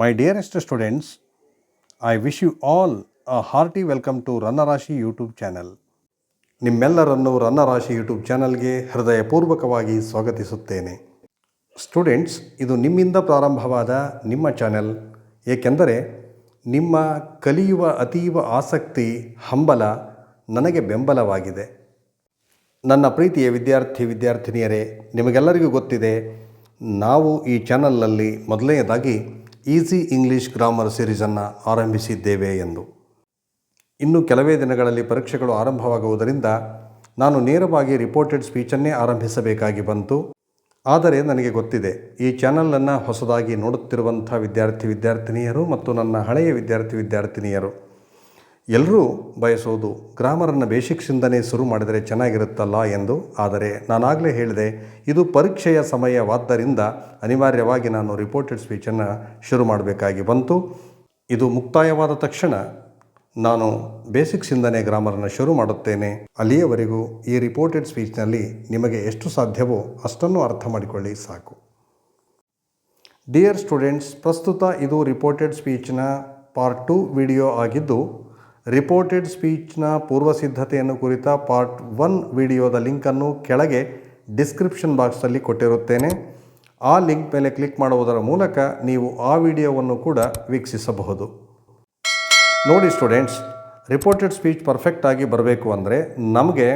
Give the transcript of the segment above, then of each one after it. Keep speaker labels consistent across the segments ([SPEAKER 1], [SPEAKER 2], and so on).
[SPEAKER 1] My dearest students, I wish you all a hearty welcome to Rannarashi YouTube channel ನಿಮ್ಮೆಲ್ಲರನ್ನು Rannarashi YouTube ಚಾನಲ್ಗೆ ಹೃದಯಪೂರ್ವಕವಾಗಿ ಸ್ವಾಗತಿಸುತ್ತೇನೆ. Students ಇದು ನಿಮ್ಮಿಂದ ಪ್ರಾರಂಭವಾದ ನಿಮ್ಮ ಚಾನೆಲ್ ಏಕೆಂದರೆ ನಿಮ್ಮ ಕಲಿಯುವ ಅತೀವ ಆಸಕ್ತಿ ಹಂಬಲ ನನಗೆ ಬೆಂಬಲವಾಗಿದೆ. ನನ್ನ ಪ್ರೀತಿಯ ವಿದ್ಯಾರ್ಥಿ ವಿದ್ಯಾರ್ಥಿನಿಯರೇ ನಿಮಗೆಲ್ಲರಿಗೂ ಗೊತ್ತಿದೆ ನಾವು ಈ ಚಾನಲ್ನಲ್ಲಿ ಮೊದಲನೆಯದಾಗಿ ಈಸಿ ಇಂಗ್ಲೀಷ್ ಗ್ರಾಮರ್ ಸಿರೀಸನ್ನು ಆರಂಭಿಸಿದ್ದೇವೆ ಎಂದು. ಇನ್ನು ಕೆಲವೇ ದಿನಗಳಲ್ಲಿ ಪರೀಕ್ಷೆಗಳು ಆರಂಭವಾಗುವುದರಿಂದ ನಾನು ನೇರವಾಗಿ ರಿಪೋರ್ಟೆಡ್ ಸ್ಪೀಚನ್ನೇ ಆರಂಭಿಸಬೇಕಾಗಿ ಬಂತು. ಆದರೆ ನನಗೆ ಗೊತ್ತಿದೆ, ಈ ಚಾನಲನ್ನು ಹೊಸದಾಗಿ ನೋಡುತ್ತಿರುವಂಥ ವಿದ್ಯಾರ್ಥಿ ವಿದ್ಯಾರ್ಥಿನಿಯರು ಮತ್ತು ನನ್ನ ಹಳೆಯ ವಿದ್ಯಾರ್ಥಿ ವಿದ್ಯಾರ್ಥಿನಿಯರು. ಎಲ್ಲರೂ ಬಯಸೋದು, ಗ್ರಾಮರನ್ನು ಬೇಸಿಕ್ಸಿಂದನೇ ಶುರು ಮಾಡಿದರೆ ಚೆನ್ನಾಗಿರುತ್ತಲ್ಲ ಎಂದು. ಆದರೆ ನಾನಾಗಲೇ ಹೇಳಿದೆ, ಇದು ಪರೀಕ್ಷೆಯ ಸಮಯವಾದ್ದರಿಂದ ಅನಿವಾರ್ಯವಾಗಿ ನಾನು ರಿಪೋರ್ಟೆಡ್ ಸ್ಪೀಚನ್ನು ಶುರು ಮಾಡಬೇಕಾಗಿ ಬಂತು. ಇದು ಮುಕ್ತಾಯವಾದ ತಕ್ಷಣ ನಾನು ಬೇಸಿಕ್ಸಿಂದನೇ ಗ್ರಾಮರನ್ನು ಶುರು ಮಾಡುತ್ತೇನೆ. ಅಲ್ಲಿಯವರೆಗೂ ಈ ರಿಪೋರ್ಟೆಡ್ ಸ್ಪೀಚ್ನಲ್ಲಿ ನಿಮಗೆ ಎಷ್ಟು ಸಾಧ್ಯವೋ ಅಷ್ಟನ್ನು ಅರ್ಥ ಮಾಡಿಕೊಳ್ಳಿ ಸಾಕು. ಡಿಯರ್ ಸ್ಟೂಡೆಂಟ್ಸ್ ಪ್ರಸ್ತುತ ಇದು ರಿಪೋರ್ಟೆಡ್ ಸ್ಪೀಚ್ನ ಪಾರ್ಟ್ ಟು ವಿಡಿಯೋ ಆಗಿದ್ದು ರಿಪೋರ್ಟೆಡ್ ಸ್ಪೀಚ್ನ ಪೂರ್ವ ಸಿದ್ಧತೆಯನ್ನು ಕುರಿತ ಪಾರ್ಟ್ ಒನ್ ವಿಡಿಯೋದ ಲಿಂಕನ್ನು ಕೆಳಗೆ ಡಿಸ್ಕ್ರಿಪ್ಷನ್ ಬಾಕ್ಸಲ್ಲಿ ಕೊಟ್ಟಿರುತ್ತೇನೆ. ಆ ಲಿಂಕ್ ಮೇಲೆ ಕ್ಲಿಕ್ ಮಾಡುವುದರ ಮೂಲಕ ನೀವು ಆ ವಿಡಿಯೋವನ್ನು ಕೂಡ ವೀಕ್ಷಿಸಬಹುದು. ನೋಡಿ ಸ್ಟೂಡೆಂಟ್ಸ್ ರಿಪೋರ್ಟೆಡ್ ಸ್ಪೀಚ್ ಪರ್ಫೆಕ್ಟಾಗಿ ಬರಬೇಕು ಅಂದರೆ ನಮಗೆ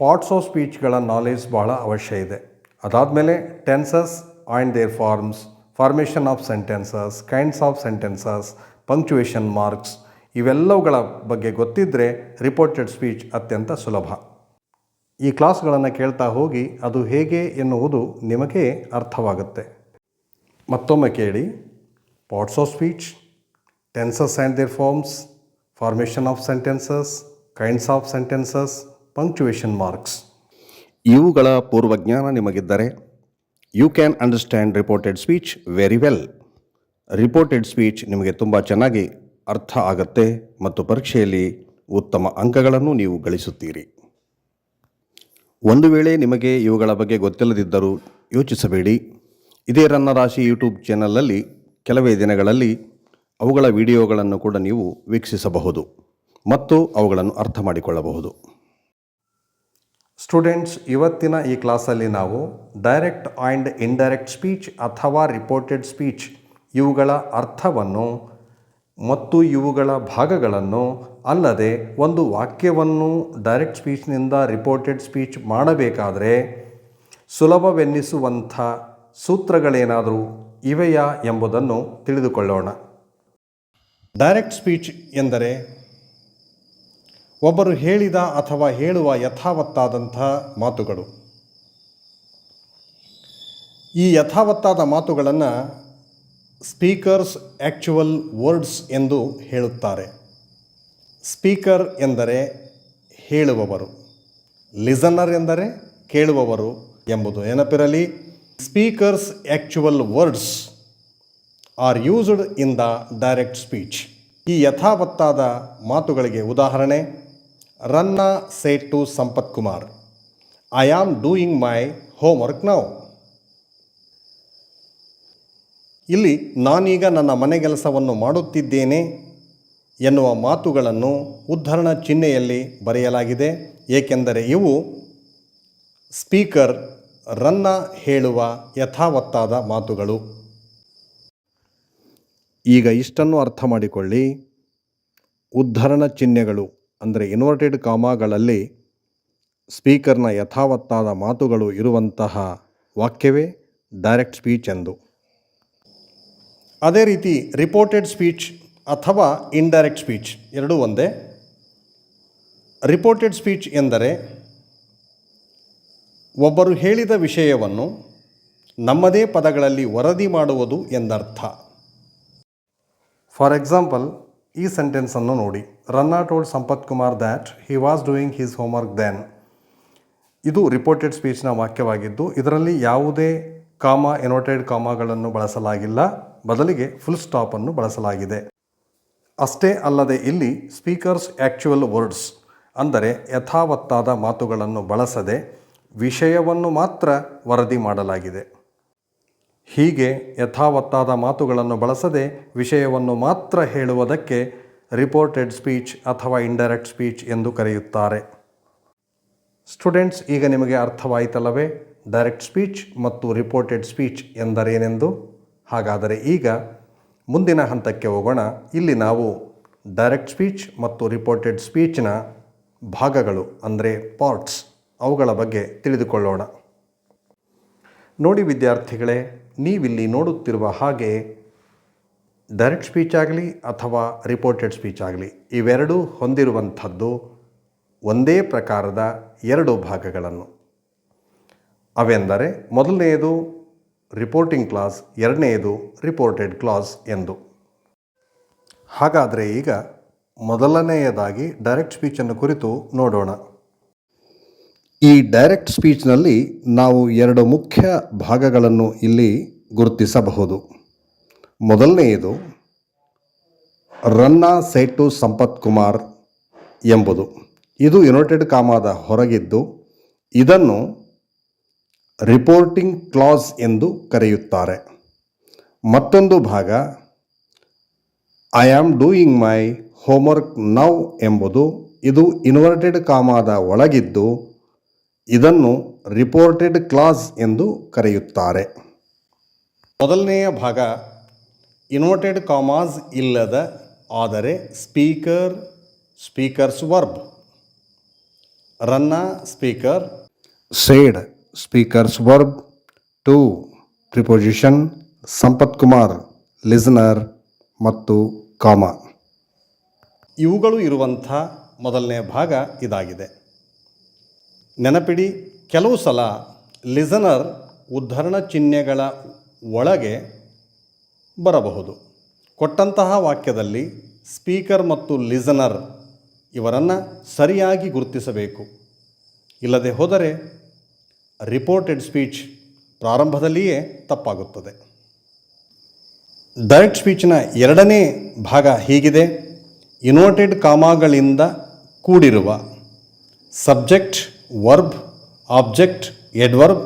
[SPEAKER 1] ಪಾರ್ಟ್ಸ್ ಆಫ್ ಸ್ಪೀಚ್ಗಳ ನಾಲೆಜ್ ಭಾಳ ಅವಶ್ಯ ಇದೆ. ಅದಾದಮೇಲೆ tenses and their forms formation of sentences kinds of sentences punctuation marks ಇವೆಲ್ಲವುಗಳ ಬಗ್ಗೆ ಗೊತ್ತಿದ್ದರೆ ರಿಪೋರ್ಟೆಡ್ ಸ್ಪೀಚ್ ಅತ್ಯಂತ ಸುಲಭ. ಈ ಕ್ಲಾಸ್ಗಳನ್ನು ಕೇಳ್ತಾ ಹೋಗಿ ಅದು ಹೇಗೆ ಎನ್ನುವುದು ನಿಮಗೆ ಅರ್ಥವಾಗುತ್ತೆ. ಮತ್ತೊಮ್ಮೆ ಕೇಳಿ parts of speech tenses and their forms formation of sentences kinds of sentences punctuation marks ಇವುಗಳ ಪೂರ್ವಜ್ಞಾನ ನಿಮಗಿದ್ದರೆ you can understand reported speech very well reported speech ನಿಮಗೆ ತುಂಬ ಚೆನ್ನಾಗಿ ಅರ್ಥ ಆಗತ್ತೆ ಮತ್ತು ಪರೀಕ್ಷೆಯಲ್ಲಿ ಉತ್ತಮ ಅಂಕಗಳನ್ನು ನೀವು ಗಳಿಸುತ್ತೀರಿ. ಒಂದು ವೇಳೆ ನಿಮಗೆ ಇವುಗಳ ಬಗ್ಗೆ ಗೊತ್ತಿಲ್ಲದಿದ್ದರೂ ಯೋಚಿಸಬೇಡಿ. ಇದೇ ರನ್ನ ರಾಶಿ ಯೂಟ್ಯೂಬ್ ಚಾನಲಲ್ಲಿ ಕೆಲವೇ ದಿನಗಳಲ್ಲಿ ಅವುಗಳ ವಿಡಿಯೋಗಳನ್ನು ಕೂಡ ನೀವು ವೀಕ್ಷಿಸಬಹುದು ಮತ್ತು ಅವುಗಳನ್ನು ಅರ್ಥ ಮಾಡಿಕೊಳ್ಳಬಹುದು. ಸ್ಟೂಡೆಂಟ್ಸ್, ಇವತ್ತಿನ ಈ ಕ್ಲಾಸಲ್ಲಿ ನಾವು ಡೈರೆಕ್ಟ್ ಆ್ಯಂಡ್ ಇಂಡೈರೆಕ್ಟ್ ಸ್ಪೀಚ್ ಅಥವಾ ರಿಪೋರ್ಟೆಡ್ ಸ್ಪೀಚ್ ಇವುಗಳ ಅರ್ಥವನ್ನು ಮತ್ತು ಇವುಗಳ ಭಾಗಗಳನ್ನು ಅಲ್ಲದೆ ಒಂದು ವಾಕ್ಯವನ್ನು ಡೈರೆಕ್ಟ್ ಸ್ಪೀಚ್ನಿಂದ ರಿಪೋರ್ಟೆಡ್ ಸ್ಪೀಚ್ ಮಾಡಬೇಕಾದರೆ ಸುಲಭವೆನ್ನಿಸುವಂಥ ಸೂತ್ರಗಳೇನಾದರೂ ಇವೆಯಾ ಎಂಬುದನ್ನು ತಿಳಿದುಕೊಳ್ಳೋಣ. ಡೈರೆಕ್ಟ್ ಸ್ಪೀಚ್ ಎಂದರೆ ಒಬ್ಬರು ಹೇಳಿದ ಅಥವಾ ಹೇಳುವ ಯಥಾವತ್ತಾದಂಥ ಮಾತುಗಳು. ಈ ಯಥಾವತ್ತಾದ ಮಾತುಗಳನ್ನು ಸ್ಪೀಕರ್ಸ್ ಆ್ಯಕ್ಚುವಲ್ ವರ್ಡ್ಸ್ ಎಂದು ಹೇಳುತ್ತಾರೆ. ಸ್ಪೀಕರ್ ಎಂದರೆ ಹೇಳುವವರು. ಲಿಸನರ್ ಎಂದರೆ ಕೇಳುವವರು ಎಂಬುದು ನೆನಪಿರಲಿ speaker's actual words are used in the direct speech. ಈ ಯಥಾವತ್ತಾದ ಮಾತುಗಳಿಗೆ ಉದಾಹರಣೆ, Ranna said to Sampath Kumar I am doing my homework now ಇಲ್ಲಿ ನಾನೀಗ ನನ್ನ ಮನೆಗೆಲಸವನ್ನು ಮಾಡುತ್ತಿದ್ದೇನೆ ಎನ್ನುವ ಮಾತುಗಳನ್ನು ಉದ್ಧರಣ ಚಿಹ್ನೆಯಲ್ಲಿ ಬರೆಯಲಾಗಿದೆ. ಏಕೆಂದರೆ ಇವು ಸ್ಪೀಕರ್ ರನ್ನ ಹೇಳುವ ಯಥಾವತ್ತಾದ ಮಾತುಗಳು. ಈಗ ಇಷ್ಟನ್ನು ಅರ್ಥ ಮಾಡಿಕೊಳ್ಳಿ. ಉದ್ಧರಣ ಚಿಹ್ನೆಗಳು ಅಂದರೆ ಇನ್ವರ್ಟೆಡ್ ಕಾಮಾಗಳಲ್ಲಿ ಸ್ಪೀಕರ್ನ ಯಥಾವತ್ತಾದ ಮಾತುಗಳು ಇರುವಂತಹ ವಾಕ್ಯವೇ ಡೈರೆಕ್ಟ್ ಸ್ಪೀಚ್ ಎಂದು. ಅದೇ ರೀತಿ ರಿಪೋರ್ಟೆಡ್ ಸ್ಪೀಚ್ ಅಥವಾ ಇಂಡೈರೆಕ್ಟ್ ಸ್ಪೀಚ್ ಎರಡೂ ಒಂದೇ. ರಿಪೋರ್ಟೆಡ್ ಸ್ಪೀಚ್ ಎಂದರೆ ಒಬ್ಬರು ಹೇಳಿದ ವಿಷಯವನ್ನು ನಮ್ಮದೇ ಪದಗಳಲ್ಲಿ ವರದಿ ಮಾಡುವುದು ಎಂದರ್ಥ. ಫಾರ್ ಎಕ್ಸಾಂಪಲ್ ಈ ಸೆಂಟೆನ್ಸನ್ನು ನೋಡಿ. Ranna told Sampath Kumar that he was doing his homework then ಇದು ರಿಪೋರ್ಟೆಡ್ ಸ್ಪೀಚ್ನ ವಾಕ್ಯವಾಗಿದ್ದು, ಇದರಲ್ಲಿ ಯಾವುದೇ ಕಾಮ ಎನೋಟೆಡ್ ಕಾಮಗಳನ್ನು ಬಳಸಲಾಗಿಲ್ಲ. ಬದಲಿಗೆ ಫುಲ್ ಸ್ಟಾಪನ್ನು ಬಳಸಲಾಗಿದೆ. ಅಷ್ಟೇ ಅಲ್ಲದೆ ಇಲ್ಲಿ ಸ್ಪೀಕರ್ಸ್ ಆ್ಯಕ್ಚುವಲ್ ವರ್ಡ್ಸ್ ಅಂದರೆ ಯಥಾವತ್ತಾದ ಮಾತುಗಳನ್ನು ಬಳಸದೆ ವಿಷಯವನ್ನು ಮಾತ್ರ ವರದಿ ಮಾಡಲಾಗಿದೆ. ಹೀಗೆ ಯಥಾವತ್ತಾದ ಮಾತುಗಳನ್ನು ಬಳಸದೆ ವಿಷಯವನ್ನು ಮಾತ್ರ ಹೇಳುವುದಕ್ಕೆ ರಿಪೋರ್ಟೆಡ್ ಸ್ಪೀಚ್ ಅಥವಾ ಇಂಡೈರೆಕ್ಟ್ ಸ್ಪೀಚ್ ಎಂದು ಕರೆಯುತ್ತಾರೆ. ಸ್ಟೂಡೆಂಟ್ಸ್ ಈಗ ನಿಮಗೆ ಅರ್ಥವಾಯಿತಲ್ಲವೇ? ಡೈರೆಕ್ಟ್ ಸ್ಪೀಚ್ ಮತ್ತು ರಿಪೋರ್ಟೆಡ್ ಸ್ಪೀಚ್ ಎಂದರೇನೆಂದು? ಹಾಗಾದರೆ ಈಗ ಮುಂದಿನ ಹಂತಕ್ಕೆ ಹೋಗೋಣ. ಇಲ್ಲಿ ನಾವು ಡೈರೆಕ್ಟ್ ಸ್ಪೀಚ್ ಮತ್ತು ರಿಪೋರ್ಟೆಡ್ ಸ್ಪೀಚ್ನ ಭಾಗಗಳು, ಅಂದರೆ ಪಾರ್ಟ್ಸ್ ಅವುಗಳ ಬಗ್ಗೆ ತಿಳಿದುಕೊಳ್ಳೋಣ. ನೋಡಿ ವಿದ್ಯಾರ್ಥಿಗಳೇ, ನೀವಿಲ್ಲಿ ನೋಡುತ್ತಿರುವ ಹಾಗೆ ಡೈರೆಕ್ಟ್ ಸ್ಪೀಚ್ ಆಗಲಿ ಅಥವಾ ರಿಪೋರ್ಟೆಡ್ ಸ್ಪೀಚ್ ಆಗಲಿ, ಇವೆರಡೂ ಹೊಂದಿರುವಂಥದ್ದು ಒಂದೇ ಪ್ರಕಾರದ ಎರಡು ಭಾಗಗಳನ್ನು. ಅವೆಂದರೆ ಮೊದಲನೆಯದು ರಿಪೋರ್ಟಿಂಗ್ ಕ್ಲಾಸ್ ಎರಡನೆಯದು ರಿಪೋರ್ಟೆಡ್ ಕ್ಲಾಸ್ ಎಂದು. ಹಾಗಾದರೆ ಈಗ ಮೊದಲನೆಯದಾಗಿ ಡೈರೆಕ್ಟ್ ಸ್ಪೀಚನ್ನು ಕುರಿತು ನೋಡೋಣ. ಈ ಡೈರೆಕ್ಟ್ ಸ್ಪೀಚ್ನಲ್ಲಿ ನಾವು ಎರಡು ಮುಖ್ಯ ಭಾಗಗಳನ್ನು ಇಲ್ಲಿ ಗುರುತಿಸಬಹುದು. ಮೊದಲನೆಯದು, ರನ್ನ ಸೇಟು ಸಂಪತ್ ಕುಮಾರ್ ಎಂಬುದು. ಇದು ಯುನೈಟೆಡ್ ಕಾಮಾದ ಹೊರಗಿದ್ದು, ಇದನ್ನು ರಿಪೋರ್ಟಿಂಗ್ ಕ್ಲಾಸ್ ಎಂದು ಕರೆಯುತ್ತಾರೆ. ಮತ್ತೊಂದು ಭಾಗ I am doing my homework now ಎಂಬುದು ಇದು ಇನ್ವರ್ಟೆಡ್ ಕಾಮಾದ ಒಳಗಿದ್ದು, ಇದನ್ನು ರಿಪೋರ್ಟೆಡ್ ಕ್ಲಾಸ್ ಎಂದು ಕರೆಯುತ್ತಾರೆ. ಮೊದಲನೆಯ ಭಾಗ ಇನ್ವರ್ಟೆಡ್ ಕಾಮಾಸ್ ಇಲ್ಲದ, ಆದರೆ speaker speaker's verb Ranna speaker said speaker's verb to preposition Sampath Kumar, listener ಮತ್ತು ಕಾಮ. ಇವುಗಳು ಇರುವಂಥ ಮೊದಲನೇ ಭಾಗ ಇದಾಗಿದೆ. ನೆನಪಿಡಿ, ಕೆಲವು ಸಲ ಲಿಸನರ್ ಉದ್ಧರಣ ಚಿಹ್ನೆಗಳ ಒಳಗೆ ಬರಬಹುದು. ಕೊಟ್ಟಂತಹ ವಾಕ್ಯದಲ್ಲಿ ಸ್ಪೀಕರ್ ಮತ್ತು ಲಿಸನರ್ ಇವರನ್ನು ಸರಿಯಾಗಿ ಗುರುತಿಸಬೇಕು. ಇಲ್ಲದೆ ಹೋದರೆ ರಿಪೋರ್ಟೆಡ್ ಸ್ಪೀಚ್ ಪ್ರಾರಂಭದಲ್ಲಿಯೇ ತಪ್ಪಾಗುತ್ತದೆ. ಡೈರೆಕ್ಟ್ ಸ್ಪೀಚ್ನ ಎರಡನೇ ಭಾಗ ಹೀಗಿದೆ. ಇನ್ವರ್ಟೆಡ್ ಕಾಮಾಗಳಿಂದ ಕೂಡಿರುವ ಸಬ್ಜೆಕ್ಟ್, ವರ್ಬ್, ಆಬ್ಜೆಕ್ಟ್, ಎಡ್ವರ್ಬ್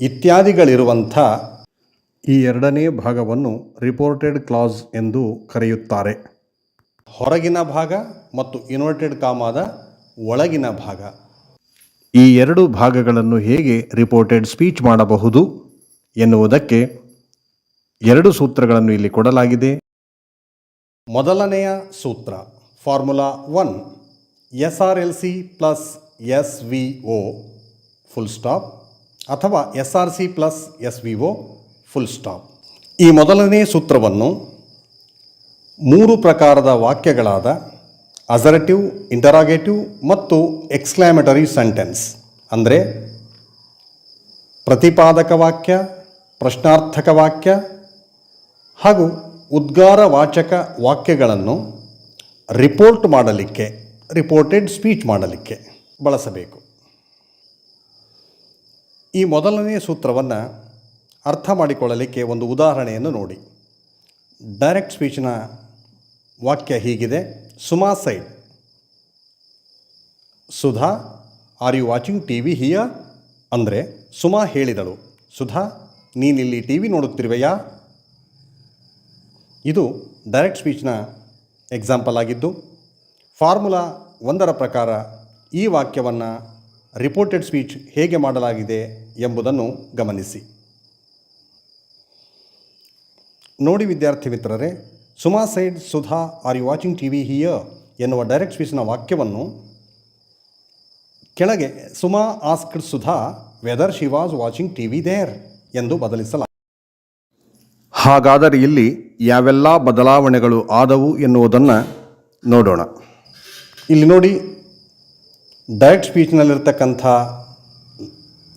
[SPEAKER 1] ಇತ್ಯಾದಿಗಳಿರುವಂಥ ಈ ಎರಡನೇ ಭಾಗವನ್ನು ರಿಪೋರ್ಟೆಡ್ ಕ್ಲಾಸ್ ಎಂದು ಕರೆಯುತ್ತಾರೆ. ಹೊರಗಿನ ಭಾಗ ಮತ್ತು ಇನ್ವರ್ಟೆಡ್ ಕಾಮಾದ ಒಳಗಿನ ಭಾಗ. ಈ ಎರಡು ಭಾಗಗಳನ್ನು ಹೇಗೆ ರಿಪೋರ್ಟೆಡ್ ಸ್ಪೀಚ್ ಮಾಡಬಹುದು ಎನ್ನುವುದಕ್ಕೆ ಎರಡು ಸೂತ್ರಗಳನ್ನು ಇಲ್ಲಿ ಕೊಡಲಾಗಿದೆ. ಮೊದಲನೆಯ ಸೂತ್ರ formula one S R L C plus S V O full stop ಅಥವಾ S R C plus S V ಒ ಫುಲ್ ಸ್ಟಾಪ್ ಈ ಮೊದಲನೇ ಸೂತ್ರವನ್ನು ಮೂರು ಪ್ರಕಾರದ ವಾಕ್ಯಗಳಾದ ಅಸರ್ಟಿವ್ ಇಂಟರಾಗೇಟಿವ್ ಮತ್ತು ಎಕ್ಸ್ಕ್ಲಾಮೇಟರಿ ಸೆಂಟೆನ್ಸ್ ಅಂದರೆ ಪ್ರತಿಪಾದಕ ವಾಕ್ಯ, ಪ್ರಶ್ನಾರ್ಥಕ ವಾಕ್ಯ ಹಾಗೂ ಉದ್ಗಾರವಾಚಕ ವಾಕ್ಯಗಳನ್ನು ರಿಪೋರ್ಟ್ ಮಾಡಲಿಕ್ಕೆ ರಿಪೋರ್ಟೆಡ್ ಸ್ಪೀಚ್ ಮಾಡಲಿಕ್ಕೆ ಬಳಸಬೇಕು. ಈ ಮೊದಲನೆಯ ಸೂತ್ರವನ್ನು ಅರ್ಥ ಮಾಡಿಕೊಳ್ಳಲಿಕ್ಕೆ ಒಂದು ಉದಾಹರಣೆಯನ್ನು ನೋಡಿ. ಡೈರೆಕ್ಟ್ ಸ್ಪೀಚ್ನ ವಾಕ್ಯ ಹೀಗಿದೆ. Suma said. Sudha are you watching T V here ಅಂದರೆ ಸುಮಾ ಹೇಳಿದಳು. ಸುಧಾ, ನೀನಿಲ್ಲಿ ಟಿ ವಿ ನೋಡುತ್ತಿರುವೆಯಾ? ಇದು ಡೈರೆಕ್ಟ್ ಸ್ಪೀಚ್ನ ಎಕ್ಸಾಂಪಲ್ ಆಗಿದ್ದು ಫಾರ್ಮುಲಾ ಒಂದರ ಪ್ರಕಾರ ಈ ವಾಕ್ಯವನ್ನು ರಿಪೋರ್ಟೆಡ್ ಸ್ಪೀಚ್ ಹೇಗೆ ಮಾಡಲಾಗಿದೆ ಎಂಬುದನ್ನು ಗಮನಿಸಿ. ನೋಡಿ ವಿದ್ಯಾರ್ಥಿ ಮಿತ್ರರೇ Suma said Sudha are you watching T V here ಎನ್ನುವ ಡೈರೆಕ್ಟ್ ಸ್ಪೀಚ್ನ ವಾಕ್ಯವನ್ನು ಕೆಳಗೆ Suma asked Sudha whether she was watching T V there ಎಂದು ಬದಲಿಸಲಾಗಿದೆ. ಹಾಗಾದರೆ ಇಲ್ಲಿ ಯಾವೆಲ್ಲ ಬದಲಾವಣೆಗಳು ಆದವು ಎನ್ನುವುದನ್ನು ನೋಡೋಣ. ಇಲ್ಲಿ ನೋಡಿ ಡೈರೆಕ್ಟ್ ಸ್ಪೀಚ್ನಲ್ಲಿರ್ತಕ್ಕಂಥ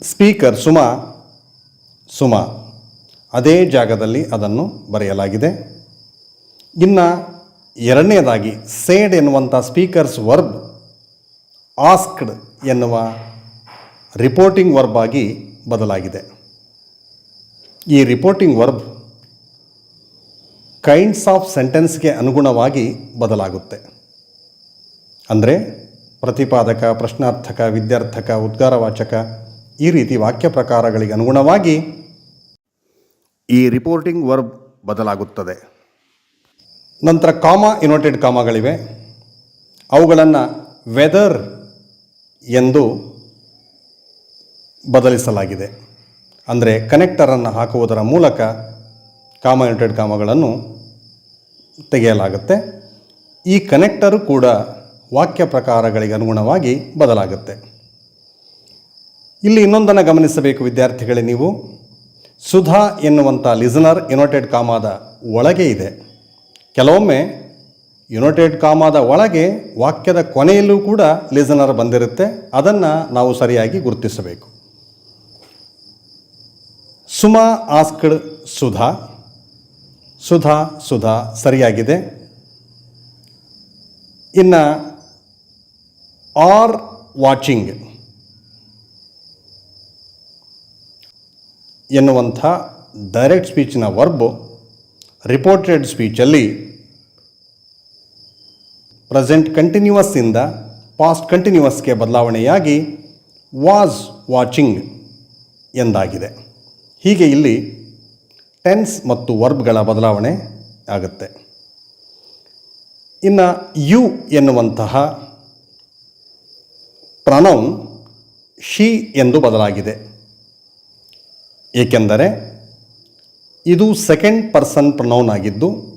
[SPEAKER 1] ಸ್ಪೀಕರ್ ಸುಮಾ ಸುಮಾ. ಅದೇ ಜಾಗದಲ್ಲಿ ಅದನ್ನು ಬರೆಯಲಾಗಿದೆ. ಇನ್ನು ಎರಡನೇದಾಗಿ ಸೇಡ್ ಎನ್ನುವಂಥ ಸ್ಪೀಕರ್ಸ್ ವರ್ಬ್ ಆಸ್ಕ್ಡ್ ಎನ್ನುವ ರಿಪೋರ್ಟಿಂಗ್ ವರ್ಬ್ ಆಗಿ ಬದಲಾಗಿದೆ. ಈ ರಿಪೋರ್ಟಿಂಗ್ ವರ್ಬ್ ಕೈಂಡ್ಸ್ ಆಫ್ ಸೆಂಟೆನ್ಸ್ಗೆ ಅನುಗುಣವಾಗಿ ಬದಲಾಗುತ್ತೆ. ಅಂದರೆ ಪ್ರತಿಪಾದಕ, ಪ್ರಶ್ನಾರ್ಥಕ, ವಿದ್ಯಾರ್ಥಕ, ಉದ್ಗಾರವಾಚಕ ಈ ರೀತಿ ವಾಕ್ಯ ಪ್ರಕಾರಗಳಿಗೆ ಅನುಗುಣವಾಗಿ ಈ ರಿಪೋರ್ಟಿಂಗ್ ವರ್ಬ್ ಬದಲಾಗುತ್ತದೆ. ನಂತರ ಕಾಮ ಇನ್ವರ್ಟೆಡ್ ಕಾಮಗಳಿವೆ. ಅವುಗಳನ್ನು ವೆದರ್ ಎಂದು ಬದಲಿಸಲಾಗಿದೆ. ಅಂದರೆ ಕನೆಕ್ಟರನ್ನು ಹಾಕುವುದರ ಮೂಲಕ ಕಾಮ ಇನ್ವರ್ಟೆಡ್ ಕಾಮಗಳನ್ನು ತೆಗೆಯಲಾಗುತ್ತೆ. ಈ ಕನೆಕ್ಟರು ಕೂಡ ವಾಕ್ಯ ಪ್ರಕಾರಗಳಿಗೆ ಅನುಗುಣವಾಗಿ ಬದಲಾಗುತ್ತೆ. ಇಲ್ಲಿ ಇನ್ನೊಂದನ್ನು ಗಮನಿಸಬೇಕು ವಿದ್ಯಾರ್ಥಿಗಳೇ ನೀವು. ಸುಧಾ ಎನ್ನುವಂಥ ಲಿಸನರ್ ಯುನೈಟೆಡ್ ಕಾಮಾದ ಒಳಗೆ ಇದೆ. ಕೆಲವೊಮ್ಮೆ ಯುನೈಟೆಡ್ ಕಾಮಾದ ಒಳಗೆ ವಾಕ್ಯದ ಕೊನೆಯಲ್ಲೂ ಕೂಡ ಲಿಸನರ್ ಬಂದಿರುತ್ತೆ. ಅದನ್ನು ನಾವು ಸರಿಯಾಗಿ ಗುರುತಿಸಬೇಕು. ಸುಮಾ ಆಸ್ಕ್ಡ್ ಸುಧಾ. ಸುಧಾ ಸುಧಾ ಸರಿಯಾಗಿದೆ. ಇನ್ನು ಆರ್ ವಾಚಿಂಗ್ ಎನ್ನುವಂಥ ಡೈರೆಕ್ಟ್ ಸ್ಪೀಚಿನ ವರ್ಬ್ ರಿಪೋರ್ಟೆಡ್ ಸ್ಪೀಚಲ್ಲಿ ಪ್ರೆಸೆಂಟ್ ಕಂಟಿನ್ಯೂವಸ್ ಇಂದ ಪಾಸ್ಟ್ ಕಂಟಿನ್ಯೂವಸ್ಗೆ ಬದಲಾವಣೆಯಾಗಿ ವಾಸ್ ವಾಚಿಂಗ್ ಎಂದಾಗಿದೆ. ಹೀಗೆ ಇಲ್ಲಿ ಟೆನ್ಸ್ ಮತ್ತು ವರ್ಬ್ಗಳ ಬದಲಾವಣೆ ಆಗುತ್ತೆ. ಇನ್ನು ಯು ಎನ್ನುವಂತಹ ಪ್ರನೌನ್ ಶಿ ಎಂದು ಬದಲಾಗಿದೆ. ಏಕೆಂದರೆ ಇದು ಸೆಕೆಂಡ್ ಪರ್ಸನ್ ಪ್ರನೌನ್ ಆಗಿದ್ದು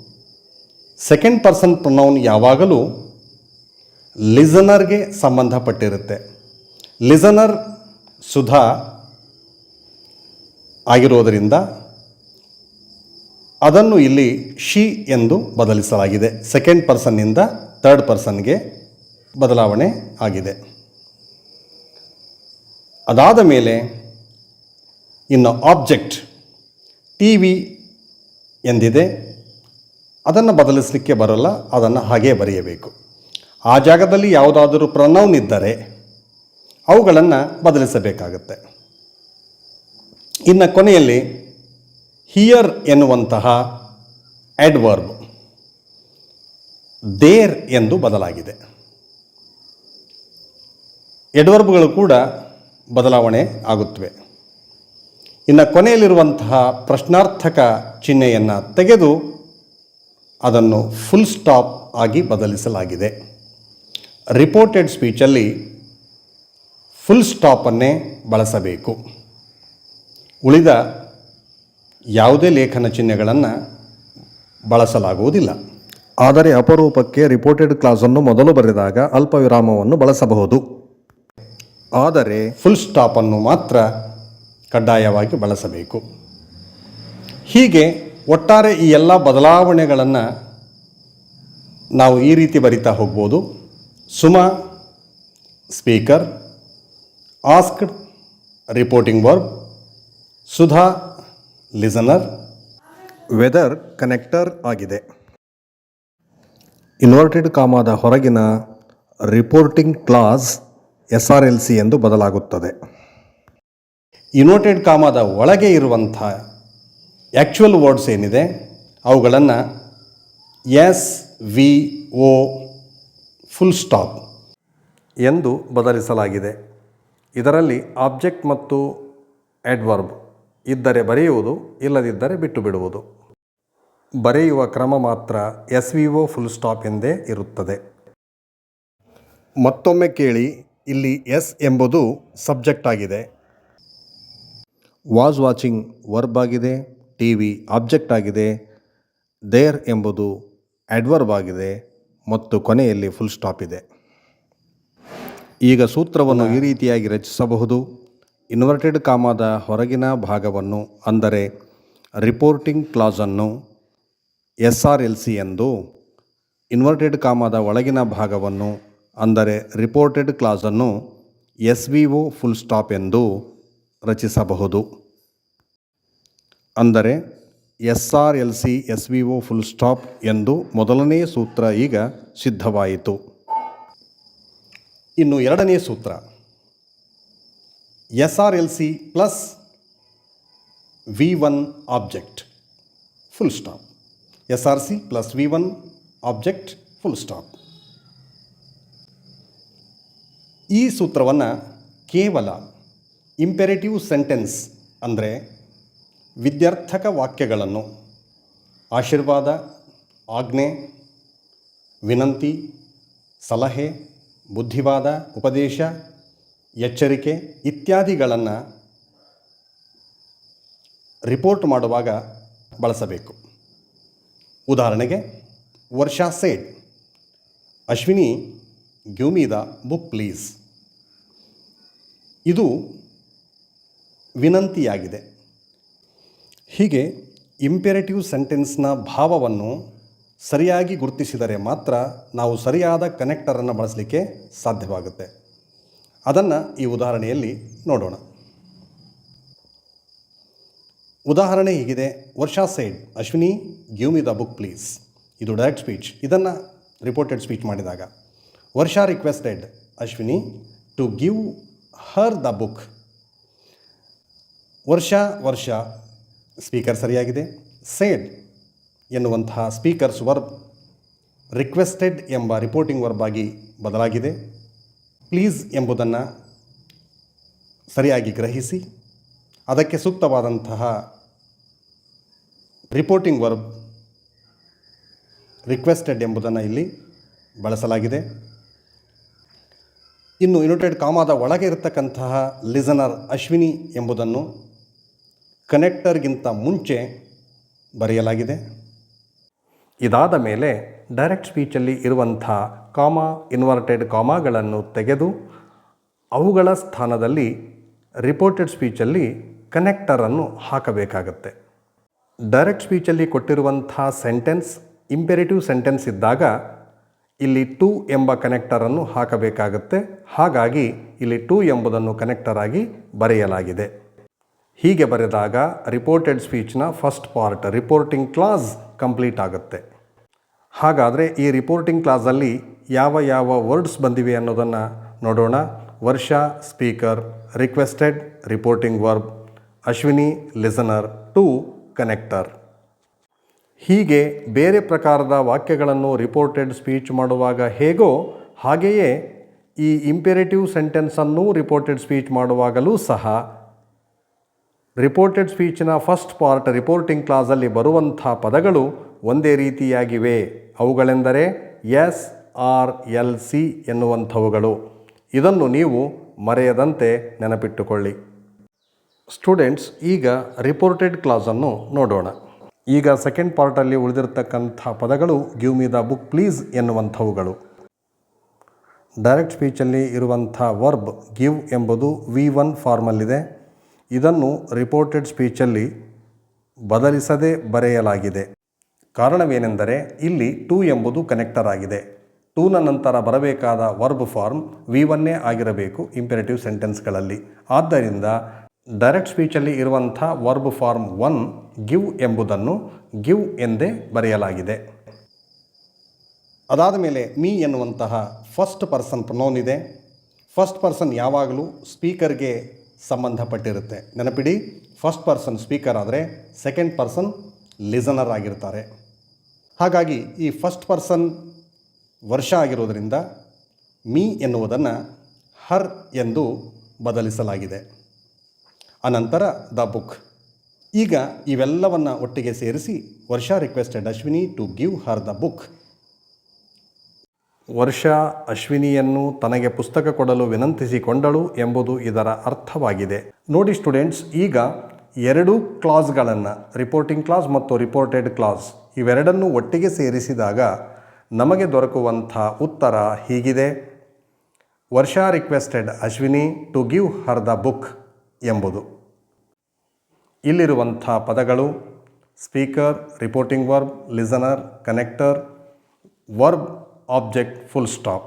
[SPEAKER 1] ಸೆಕೆಂಡ್ ಪರ್ಸನ್ ಪ್ರೊನೌನ್ ಯಾವಾಗಲೂ ಲಿಸನರ್ಗೆ ಸಂಬಂಧಪಟ್ಟಿರುತ್ತೆ. ಲಿಸನರ್ ಸುಧಾ ಆಗಿರೋದರಿಂದ ಅದನ್ನು ಇಲ್ಲಿ ಶಿ ಎಂದು ಬದಲಿಸಲಾಗಿದೆ. ಸೆಕೆಂಡ್ ಪರ್ಸನ್ನಿಂದ ಥರ್ಡ್ ಪರ್ಸನ್ಗೆ ಬದಲಾವಣೆ ಆಗಿದೆ. ಅದಾದ ಮೇಲೆ ಇನ್ನು ಆಬ್ಜೆಕ್ಟ್ ಟಿ ವಿ ಎಂದಿದೆ. ಅದನ್ನು ಬದಲಿಸಲಿಕ್ಕೆ ಬರಲ್ಲ, ಅದನ್ನು ಹಾಗೇ ಬರೆಯಬೇಕು. ಆ ಜಾಗದಲ್ಲಿ ಯಾವುದಾದರೂ ಪ್ರನೌನ್ ಇದ್ದರೆ ಅವುಗಳನ್ನು ಬದಲಿಸಬೇಕಾಗತ್ತೆ. ಇನ್ನು ಕೊನೆಯಲ್ಲಿ ಹಿಯರ್ ಎನ್ನುವಂತಹ ಎಡ್ವರ್ಬ್ ದೇರ್ ಎಂದು ಬದಲಾಗಿದೆ. ಎಡ್ವರ್ಬ್ಗಳು ಕೂಡ ಬದಲಾವಣೆ ಆಗುತ್ತವೆ. ಇನ್ನು ಕೊನೆಯಲ್ಲಿರುವಂತಹ ಪ್ರಶ್ನಾರ್ಥಕ ಚಿಹ್ನೆಯನ್ನು ತೆಗೆದು ಅದನ್ನು ಫುಲ್ ಸ್ಟಾಪ್ ಆಗಿ ಬದಲಿಸಲಾಗಿದೆ. ರಿಪೋರ್ಟೆಡ್ ಸ್ಪೀಚಲ್ಲಿ ಫುಲ್ ಸ್ಟಾಪನ್ನೇ ಬಳಸಬೇಕು. ಉಳಿದ ಯಾವುದೇ ಲೇಖನ ಚಿಹ್ನೆಗಳನ್ನು ಬಳಸಲಾಗುವುದಿಲ್ಲ. ಆದರೆ ಅಪರೂಪಕ್ಕೆ ರಿಪೋರ್ಟೆಡ್ ಕ್ಲಾಸನ್ನು ಮೊದಲು ಬರೆದಾಗ ಅಲ್ಪ ವಿರಾಮವನ್ನು ಬಳಸಬಹುದು. ಆದರೆ ಫುಲ್ ಸ್ಟಾಪನ್ನು ಮಾತ್ರ ಕಡ್ಡಾಯವಾಗಿ ಬಳಸಬೇಕು. ಹೀಗೆ ಒಟ್ಟಾರೆ ಈ ಎಲ್ಲ ಬದಲಾವಣೆಗಳನ್ನು ನಾವು ಈ ರೀತಿ ಬರಿತಾ ಹೋಗ್ಬೋದು. Suma speaker asked reporting verb Sudha listener. Whether connector ಆಗಿದೆ. ಇನ್ವರ್ಟೆಡ್ ಕಾಮಾದ ಹೊರಗಿನ reporting clause S R L C ಎಂದು ಬದಲಾಗುತ್ತದೆ. ಇನ್ವರ್ಟೆಡ್ ಕಾಮಾದ ಒಳಗೆ ಇರುವಂಥ ಆ್ಯಕ್ಚುಯಲ್ ವರ್ಡ್ಸ್ ಏನಿದೆ? ಅವುಗಳನ್ನು S V O full stop ಎಂದು ಬದಲಿಸಲಾಗಿದೆ. ಇದರಲ್ಲಿ ಆಬ್ಜೆಕ್ಟ್ ಮತ್ತು ಎಡ್ವರ್ಬ್ ಇದ್ದರೆ ಬರೆಯುವುದು, ಇಲ್ಲದಿದ್ದರೆ ಬಿಟ್ಟು ಬಿಡುವುದು ಬರೆಯುವ ಕ್ರಮ ಮಾತ್ರ S V O full stop ಎಂದೇ ಇರುತ್ತದೆ. ಮತ್ತೊಮ್ಮೆ ಕೇಳಿ, ಇಲ್ಲಿ ಎಸ್ ಎಂಬುದು ಸಬ್ಜೆಕ್ಟ್ ಆಗಿದೆ. ವಾಸ್ ವಾಚಿಂಗ್ ವರ್ಬ್ ಆಗಿದೆ. ಟಿ ವಿ ಆಬ್ಜೆಕ್ಟ್ ಆಗಿದೆ. ದೇರ್ ಎಂಬುದು ಅಡ್ವರ್ಬ್ ಆಗಿದೆ ಮತ್ತು ಕೊನೆಯಲ್ಲಿ ಫುಲ್ ಸ್ಟಾಪ್ ಇದೆ. ಈಗ ಸೂತ್ರವನ್ನು ಈ ರೀತಿಯಾಗಿ ರಚಿಸಬಹುದು. ಇನ್ವರ್ಟೆಡ್ ಕಾಮಾದ ಹೊರಗಿನ ಭಾಗವನ್ನು ಅಂದರೆ ರಿಪೋರ್ಟಿಂಗ್ ಕ್ಲಾಸನ್ನು ಎಸ್ ಆರ್ ಎಲ್ ಸಿ ಎಂದು ಇನ್ವರ್ಟೆಡ್ ಕಾಮಾದ ಒಳಗಿನ ಭಾಗವನ್ನು ಅಂದರೆ reported ಕ್ಲಾಸನ್ನು S V O full stop ಎಂದು ರಚಿಸಬಹುದು. ಅಂದರೆ S R L C S V O full stop ಎಂದು ಮೊದಲನೇ ಸೂತ್ರ ಈಗ ಸಿದ್ಧವಾಯಿತು. ಇನ್ನು ಎರಡನೇ ಸೂತ್ರ. S R L C plus V one object full stop. S R C plus V one object full stop. ಈ ಸೂತ್ರವನ್ನು ಕೇವಲ ಇಂಪೆರೇಟಿವ್ ಸೆಂಟೆನ್ಸ್ ಅಂದರೆ ವಿದ್ಯಾರ್ಥಕ ವಾಕ್ಯಗಳನ್ನು ಆಶೀರ್ವಾದ, ಆಜ್ಞೆ, ವಿನಂತಿ, ಸಲಹೆ, ಬುದ್ಧಿವಾದ, ಉಪದೇಶ, ಎಚ್ಚರಿಕೆ ಇತ್ಯಾದಿಗಳನ್ನು ರಿಪೋರ್ಟ್ ಮಾಡುವಾಗ ಬಳಸಬೇಕು. ಉದಾಹರಣೆಗೆ, Varsha said. Ashwini me the book please. ಇದು ವಿನಂತಿಯಾಗಿದೆ. ಹೀಗೆ ಇಂಪೆರೇಟಿವ್ ಸೆಂಟೆನ್ಸ್ನ ಭಾವವನ್ನು ಸರಿಯಾಗಿ ಗುರುತಿಸಿದರೆ ಮಾತ್ರ ನಾವು ಸರಿಯಾದ ಕನೆಕ್ಟರನ್ನು ಬಳಸಲಿಕ್ಕೆ ಸಾಧ್ಯವಾಗುತ್ತೆ. ಅದನ್ನು ಈ ಉದಾಹರಣೆಯಲ್ಲಿ ನೋಡೋಣ. ಉದಾಹರಣೆ ಹೀಗಿದೆ. Varsha said Ashwini give me the book please ಇದು ಡೈರೆಕ್ಟ್ ಸ್ಪೀಚ್ ಇದನ್ನು ರಿಪೋರ್ಟೆಡ್ ಸ್ಪೀಚ್ ಮಾಡಿದಾಗ. Varsha requested Ashwini to give her the book Varsha Varsha speaker ಸರಿಯಾಗಿದೆ. ಸೇಡ್ ಎನ್ನುವಂತಹ ಸ್ಪೀಕರ್ಸ್ ವರ್ಬ್ ರಿಕ್ವೆಸ್ಟೆಡ್ ಎಂಬ ರಿಪೋರ್ಟಿಂಗ್ ವರ್ಬ್ ಆಗಿ ಬದಲಾಗಿದೆ. ಪ್ಲೀಸ್ ಎಂಬುದನ್ನು ಸರಿಯಾಗಿ ಗ್ರಹಿಸಿ. ಅದಕ್ಕೆ ಸೂಕ್ತವಾದಂತಹ ರಿಪೋರ್ಟಿಂಗ್ ವರ್ಬ್ ರಿಕ್ವೆಸ್ಟೆಡ್ ಎಂಬುದನ್ನು ಇಲ್ಲಿ ಬಳಸಲಾಗಿದೆ. ಇನ್ನು ಯುನೈಟೆಡ್ ಕಾಮಾದ ಒಳಗೆ ಇರತಕ್ಕಂತಹ ಲಿಸನರ್ ಅಶ್ವಿನಿ ಎಂಬುದನ್ನು ಕನೆಕ್ಟರ್ಗಿಂತ ಮುಂಚೆ ಬರೆಯಲಾಗಿದೆ. ಇದಾದ ಮೇಲೆ ಡೈರೆಕ್ಟ್ ಸ್ಪೀಚಲ್ಲಿ ಇರುವಂಥ ಕಾಮಾ, ಇನ್ವರ್ಟೆಡ್ ಕಾಮಾಗಳನ್ನು ತೆಗೆದು ಅವುಗಳ ಸ್ಥಾನದಲ್ಲಿ ರಿಪೋರ್ಟೆಡ್ ಸ್ಪೀಚಲ್ಲಿ ಕನೆಕ್ಟರನ್ನು ಹಾಕಬೇಕಾಗತ್ತೆ. ಡೈರೆಕ್ಟ್ ಸ್ಪೀಚಲ್ಲಿ ಕೊಟ್ಟಿರುವಂಥ ಸೆಂಟೆನ್ಸ್, ಇಂಪೆರೇಟಿವ್ ಸೆಂಟೆನ್ಸ್ ಇದ್ದಾಗ ಇಲ್ಲಿ ಟು ಎಂಬ ಕನೆಕ್ಟರನ್ನು ಹಾಕಬೇಕಾಗುತ್ತೆ. ಹಾಗಾಗಿ ಇಲ್ಲಿ ಟು ಎಂಬುದನ್ನು ಕನೆಕ್ಟರ್ ಆಗಿ ಬರೆಯಲಾಗಿದೆ. ಹೀಗೆ ಬರೆದಾಗ reported ಸ್ಪೀಚ್ನ first part reporting clause complete ಆಗುತ್ತೆ. ಹಾಗಾದರೆ ಈ ರಿಪೋರ್ಟಿಂಗ್ ಕ್ಲಾಸಲ್ಲಿ ಯಾವ ಯಾವ ವರ್ಡ್ಸ್ ಬಂದಿವೆ ಅನ್ನೋದನ್ನು ನೋಡೋಣ. Varsha speaker requested reporting verb Ashwini listener to connector ಹೀಗೆ ಬೇರೆ ಪ್ರಕಾರದ ವಾಕ್ಯಗಳನ್ನು ರಿಪೋರ್ಟೆಡ್ ಸ್ಪೀಚ್ ಮಾಡುವಾಗ ಹೇಗೋ ಹಾಗೆಯೇ ಈ ಇಂಪೆರೇಟಿವ್ ಸೆಂಟೆನ್ಸನ್ನು ರಿಪೋರ್ಟೆಡ್ ಸ್ಪೀಚ್ ಮಾಡುವಾಗಲೂ ಸಹ ರಿಪೋರ್ಟೆಡ್ ಸ್ಪೀಚಿನ ಫಸ್ಟ್ ಪಾರ್ಟ್ ರಿಪೋರ್ಟಿಂಗ್ ಕ್ಲಾಸಲ್ಲಿ ಬರುವಂಥ ಪದಗಳು ಒಂದೇ ರೀತಿಯಾಗಿವೆ. ಅವುಗಳೆಂದರೆ ಎಸ್, ಆರ್, ಎಲ್, ಸಿ ಎನ್ನುವಂಥವುಗಳು. ಇದನ್ನು ನೀವು ಮರೆಯದಂತೆ ನೆನಪಿಟ್ಟುಕೊಳ್ಳಿ. ಸ್ಟೂಡೆಂಟ್ಸ್ ಈಗ ರಿಪೋರ್ಟೆಡ್ ಕ್ಲಾಸನ್ನು ನೋಡೋಣ. ಈಗ ಸೆಕೆಂಡ್ ಪಾರ್ಟಲ್ಲಿ ಉಳಿದಿರತಕ್ಕಂಥ ಪದಗಳು give me the book please ಎನ್ನುವಂಥವುಗಳು. Direct ಸ್ಪೀಚಲ್ಲಿ ಇರುವಂಥ ವರ್ಬ್ ಗಿವ್ ಎಂಬುದು ವಿ ಒನ್ ಫಾರ್ಮಲ್ಲಿದೆ ಇದನ್ನು ರಿಪೋರ್ಟೆಡ್ ಸ್ಪೀಚಲ್ಲಿ ಬದಲಿಸದೆ ಬರೆಯಲಾಗಿದೆ. ಕಾರಣವೇನೆಂದರೆ ಇಲ್ಲಿ ಟು ಎಂಬುದು ಕನೆಕ್ಟರ್ ಆಗಿದೆ. ಟೂನ ನಂತರ ಬರಬೇಕಾದ ವರ್ಬ್ ಫಾರ್ಮ್ ವಿ ಒನ್ನೇ ಆಗಿರಬೇಕು ಇಂಪೆರೇಟಿವ್ ಸೆಂಟೆನ್ಸ್ಗಳಲ್ಲಿ ಆದ್ದರಿಂದ ಡೈರೆಕ್ಟ್ ಸ್ಪೀಚಲ್ಲಿ ಇರುವಂಥ ವರ್ಬ್ ಫಾರ್ಮ್ ಒನ್ ಗಿವ್ ಎಂಬುದನ್ನು ಗಿವ್ ಎಂದೇ ಬರೆಯಲಾಗಿದೆ. ಅದಾದ ಮೇಲೆ ಮೀ ಎನ್ನುವಂತಹ ಫಸ್ಟ್ ಪರ್ಸನ್ ಪ್ರೊನೌನ್ ಇದೆ. ಫಸ್ಟ್ ಪರ್ಸನ್ ಯಾವಾಗಲೂ ಸ್ಪೀಕರ್ಗೆ ಸಂಬಂಧಪಟ್ಟಿರುತ್ತೆ. ನೆನಪಿಡಿ ಫಸ್ಟ್ ಪರ್ಸನ್ ಸ್ಪೀಕರ್ ಆದರೆ ಸೆಕೆಂಡ್ ಪರ್ಸನ್ ಲಿಸನರ್ ಆಗಿರ್ತಾರೆ. ಹಾಗಾಗಿ ಈ ಫಸ್ಟ್ ಪರ್ಸನ್ ವರ್ಷ ಆಗಿರೋದರಿಂದ ಮೀ ಎನ್ನುವುದನ್ನು ಹರ್ ಎಂದು ಬದಲಿಸಲಾಗಿದೆ. ಅನಂತರ ದ ಬುಕ್. ಈಗ ಇವೆಲ್ಲವನ್ನು ಒಟ್ಟಿಗೆ ಸೇರಿಸಿ Varsha requested Ashwini to give her the book Varsha ಅಶ್ವಿನಿಯನ್ನು ತನಗೆ ಪುಸ್ತಕ ಕೊಡಲು ವಿನಂತಿಸಿಕೊಂಡಳು ಎಂಬುದು ಇದರ ಅರ್ಥವಾಗಿದೆ. ನೋಡಿ ಸ್ಟೂಡೆಂಟ್ಸ್, ಈಗ ಎರಡು ಕ್ಲಾಸ್ಗಳನ್ನು ರಿಪೋರ್ಟಿಂಗ್ ಕ್ಲಾಸ್ ಮತ್ತು ರಿಪೋರ್ಟೆಡ್ ಕ್ಲಾಸ್ ಇವೆರಡನ್ನು ಒಟ್ಟಿಗೆ ಸೇರಿಸಿದಾಗ ನಮಗೆ ದೊರಕುವಂಥ ಉತ್ತರ ಹೀಗಿದೆ. Varsha requested Ashwini to give her the book ಎಂಬುದು. ಇಲ್ಲಿರುವಂಥ ಪದಗಳು speaker reporting verb listener connector verb object full stop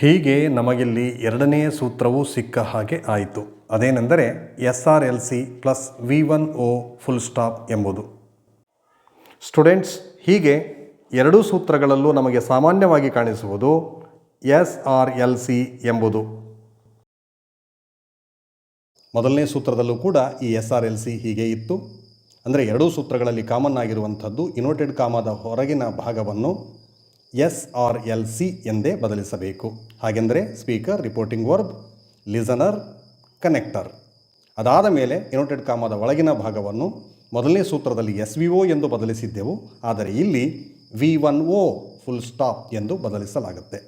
[SPEAKER 1] ಹೀಗೆ ನಮಗಿಲ್ಲಿ ಎರಡನೆಯ ಸೂತ್ರವು ಸಿಕ್ಕ ಹಾಗೆ ಆಯಿತು. ಅದೇನೆಂದರೆ S R L C plus V one O full stop ಎಂಬುದು. ಸ್ಟೂಡೆಂಟ್ಸ್ ಹೀಗೆ ಎರಡೂ ಸೂತ್ರಗಳಲ್ಲೂ ನಮಗೆ ಸಾಮಾನ್ಯವಾಗಿ ಕಾಣಿಸುವುದು ಎಸ್ ಆರ್ ಎಲ್ ಸಿ ಎಂಬುದು. ಮೊದಲನೇ ಸೂತ್ರದಲ್ಲೂ ಕೂಡ ಈ ಎಸ್ ಆರ್ ಎಲ್ ಸಿ ಹೀಗೆ ಇತ್ತು. ಅಂದರೆ ಎರಡೂ ಸೂತ್ರಗಳಲ್ಲಿ ಕಾಮನ್ ಆಗಿರುವಂಥದ್ದು ಇನೋಟೆಡ್ ಕಾಮದ ಹೊರಗಿನ ಭಾಗವನ್ನು ಎಸ್ ಆರ್ ಎಲ್ ಸಿ ಎಂದೇ ಬದಲಿಸಬೇಕು. ಹಾಗೆಂದರೆ speaker, reporting verb, listener, connector. ಅದಾದ ಮೇಲೆ ಯುನೈಟೆಡ್ ಕಾಮದ ಒಳಗಿನ ಭಾಗವನ್ನು ಮೊದಲನೇ ಸೂತ್ರದಲ್ಲಿ ಎಸ್ ವಿ ಒ ಎಂದು ಬದಲಿಸಿದ್ದೆವು. ಆದರೆ ಇಲ್ಲಿ V one O full stop ಎಂದು ಬದಲಿಸಲಾಗುತ್ತೆ.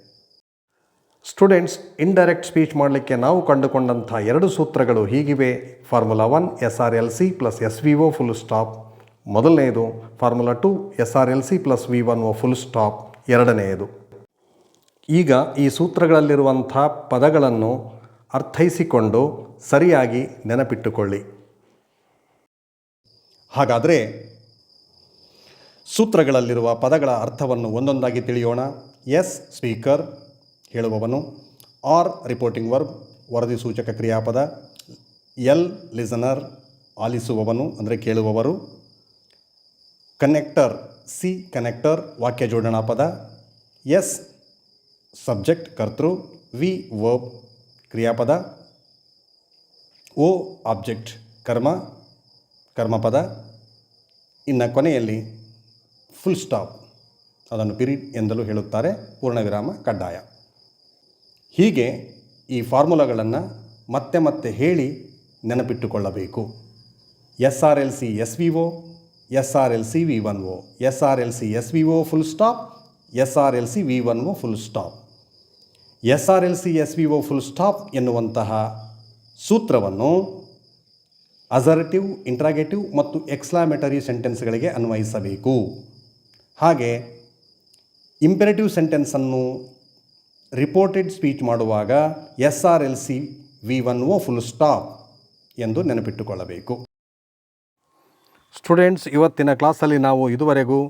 [SPEAKER 1] ಸ್ಟೂಡೆಂಟ್ಸ್, ಇಂಡೈರೆಕ್ಟ್ ಸ್ಪೀಚ್ ಮಾಡಲಿಕ್ಕೆ ನಾವು ಕಂಡುಕೊಂಡಂಥ ಎರಡು ಸೂತ್ರಗಳು ಹೀಗಿವೆ. Formula one S R L C plus S V O full stop. ಮೊದಲನೆಯದು formula two S R L C plus V one O full stop. ಎರಡನೆಯದು. ಈಗ ಈ ಸೂತ್ರಗಳಲ್ಲಿರುವಂಥ ಪದಗಳನ್ನು ಅರ್ಥೈಸಿಕೊಂಡು ಸರಿಯಾಗಿ ನೆನಪಿಟ್ಟುಕೊಳ್ಳಿ. ಹಾಗಾದರೆ ಸೂತ್ರಗಳಲ್ಲಿರುವ ಪದಗಳ ಅರ್ಥವನ್ನು ಒಂದೊಂದಾಗಿ ತಿಳಿಯೋಣ. ಎಸ್ ಸ್ಪೀಕರ್ ಹೇಳುವವನು, ಆರ್ ರಿಪೋರ್ಟಿಂಗ್ ವರ್ಬ್ ವರದಿ ಸೂಚಕ ಕ್ರಿಯಾಪದ, ಎಲ್ ಲಿಸನರ್ ಆಲಿಸುವವನು ಅಂದರೆ ಕೇಳುವವರು. ಕನೆಕ್ಟರ್ ಸಿ ಕನೆಕ್ಟರ್ ವಾಕ್ಯ ಜೋಡಣಾ ಪದ ಎಸ್ ಸಬ್ಜೆಕ್ಟ್ ಕರ್ತೃ ವಿ ವರ್ಬ್ ಕ್ರಿಯಾಪದ ಓ ಆಬ್ಜೆಕ್ಟ್ ಕರ್ಮ, ಕರ್ಮಪದ. ಇನ್ನು ಕೊನೆಯಲ್ಲಿ ಫುಲ್ ಸ್ಟಾಪ್ ಅದನ್ನು ಪಿರಿಡ್ ಎಂದಲೂ ಹೇಳುತ್ತಾರೆ, ಪೂರ್ಣವಿರಾಮ ಕಡ್ಡಾಯ. ಹೀಗೆ ಈ ಫಾರ್ಮುಲಾಗಳನ್ನು ಮತ್ತೆ ಮತ್ತೆ ಹೇಳಿ ನೆನಪಿಟ್ಟುಕೊಳ್ಳಬೇಕು. S R L C S V O S R L C V one O S R L C S V O full stop S R L C V one O full stop S R L C S V O full stop ಎನ್ನುವಂತಹ ಸೂತ್ರವನ್ನು assertive, interrogative ಮತ್ತು exclamatory ಸೆಂಟೆನ್ಸ್ಗಳಿಗೆ ಅನ್ವಯಿಸಬೇಕು. ಹಾಗೆ imperative ಸೆಂಟೆನ್ಸನ್ನು reported speech ಮಾಡುವಾಗ S R L C V one O full stop ಎಂದು ನೆನಪಿಟ್ಟುಕೊಳ್ಳಬೇಕು. ಸ್ಟೂಡೆಂಟ್ಸ್ ಇವತ್ತಿನ ಕ್ಲಾಸಲ್ಲಿ ನಾವು ಇದುವರೆಗೂ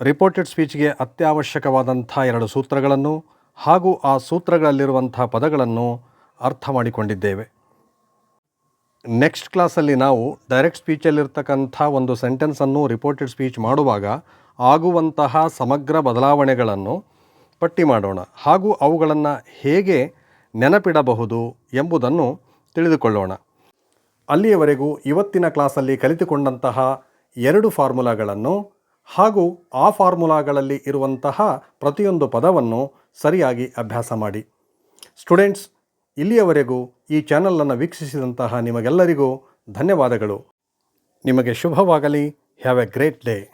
[SPEAKER 1] ರಿಪೋರ್ಟೆಡ್ ಸ್ಪೀಚ್ಗೆ ಅತ್ಯವಶ್ಯಕವಾದಂಥ ಎರಡು ಸೂತ್ರಗಳನ್ನು ಹಾಗೂ ಆ ಸೂತ್ರಗಳಲ್ಲಿರುವಂಥ ಪದಗಳನ್ನು ಅರ್ಥ ಮಾಡಿಕೊಂಡಿದ್ದೇವೆ. ನೆಕ್ಸ್ಟ್ ಕ್ಲಾಸಲ್ಲಿ ನಾವು ಡೈರೆಕ್ಟ್ ಸ್ಪೀಚಲ್ಲಿರ್ತಕ್ಕಂಥ ಒಂದು ಸೆಂಟೆನ್ಸನ್ನು ರಿಪೋರ್ಟೆಡ್ ಸ್ಪೀಚ್ ಮಾಡುವಾಗ ಆಗುವಂತಹ ಸಮಗ್ರ ಬದಲಾವಣೆಗಳನ್ನು ಪಟ್ಟಿ ಮಾಡೋಣ ಹಾಗೂ ಅವುಗಳನ್ನು ಹೇಗೆ ನೆನಪಿಡಬಹುದು ಎಂಬುದನ್ನು ತಿಳಿದುಕೊಳ್ಳೋಣ. ಅಲ್ಲಿಯವರೆಗೂ ಇವತ್ತಿನ ಕ್ಲಾಸಲ್ಲಿ ಕಲಿತುಕೊಂಡಂತಹ ಎರಡು ಫಾರ್ಮುಲಾಗಳನ್ನು ಹಾಗೂ ಆ ಫಾರ್ಮುಲಾಗಳಲ್ಲಿ ಇರುವಂತಹ ಪ್ರತಿಯೊಂದು ಪದವನ್ನು ಸರಿಯಾಗಿ ಅಭ್ಯಾಸ ಮಾಡಿ. ಸ್ಟೂಡೆಂಟ್ಸ್, ಇಲ್ಲಿಯವರೆಗೂ ಈ ಚಾನಲನ್ನು ವೀಕ್ಷಿಸಿದಂತಹ ನಿಮಗೆಲ್ಲರಿಗೂ ಧನ್ಯವಾದಗಳು. ನಿಮಗೆ ಶುಭವಾಗಲಿ. Have a great day.